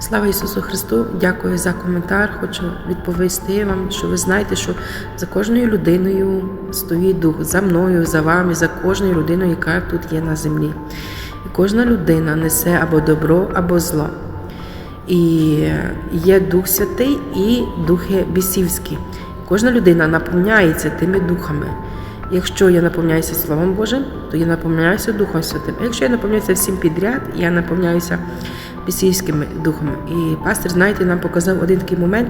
Слава Ісусу Христу! Дякую за коментар. Хочу відповісти вам, що ви знаєте, що за кожною людиною стоїть дух за мною, за вами, за кожною людиною, яка тут є на землі. І кожна людина несе або добро, або зло. І є Дух Святий і духи бісівські. Кожна людина наповняється тими духами. Якщо я наповняюся Словом Божим, то я наповняюся Духом Святим. Якщо я наповняюся всім підряд, я наповняюся бісівськими духами. І пастор, знаєте, нам показав один такий момент,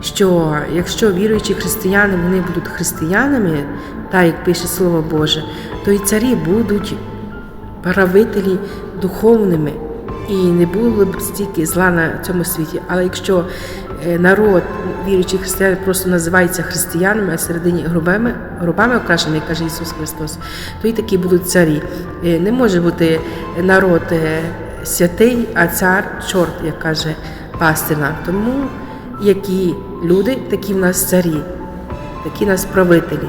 що якщо віруючі християни вони будуть християнами, так як пише Слово Боже, то і царі будуть правителі духовними. І не було б стільки зла на цьому світі. Але якщо е, народ віруючих християн просто називається християнами, а середині гробами, гробами окрашений, каже Ісус Христос, то і такі будуть царі. Е, Не може бути народ е, святий, а цар чорт, як каже Пастина. Тому які люди, такі в нас царі, такі в нас правителі.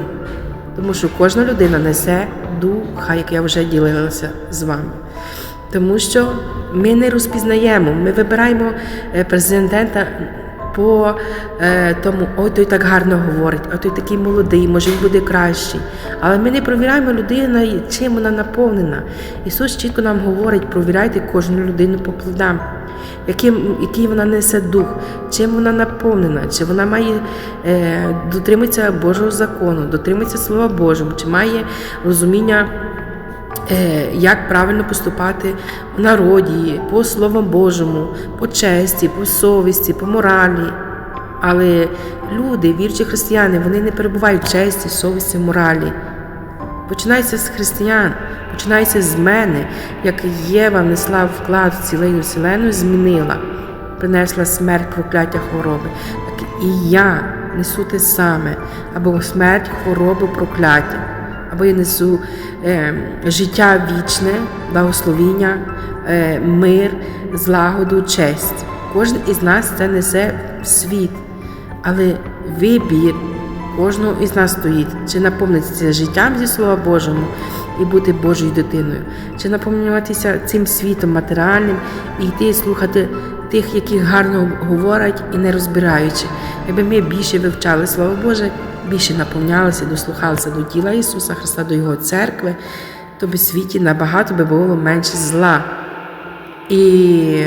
Тому що кожна людина несе духа, як я вже ділилася з вами. Тому що ми не розпізнаємо, ми вибираємо е, президента по е, тому, ой, той так гарно говорить, а той такий молодий, може він буде кращий. Але ми не провіряємо людину, чим вона наповнена. Ісус чітко нам говорить, провіряйте кожну людину по плодам, яким, який вона несе дух, чим вона наповнена, чи вона має е, дотримується Божого закону, дотримується Слова Божого, чи має розуміння. Е, як правильно поступати в народі, по Слову Божому, по честі, по совісті, по моралі. Але люди, вірчі християни, вони не перебувають в честі, совісті, моралі. Починається з християн, починається з мене, як Єва внесла вклад в цілину вселену, змінила, принесла смерть, прокляття хвороби. Так і я несу те саме, або смерть, хворобу, прокляття або я несу е, життя вічне, благословіння, е, мир, злагоду, честь. Кожен із нас це несе в світ, але вибір кожного із нас стоїть, чи наповниться життям зі Слова Божому і бути Божою дитиною, чи наповнюватися цим світом матеріальним і йти слухати тих, які гарно говорять і не розбираючи. Якби ми більше вивчали Слово Боже, більше наповнялися, дослухалися до тіла Ісуса Христа, до Його церкви, то би в світі набагато би було менше зла. І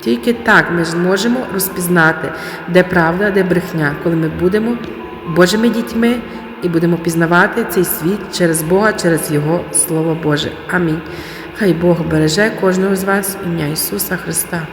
тільки так ми зможемо розпізнати, де правда, де брехня, коли ми будемо Божими дітьми і будемо пізнавати цей світ через Бога, через Його Слово Боже. Амінь. Хай Бог береже кожного з вас, ім'я Ісуса Христа.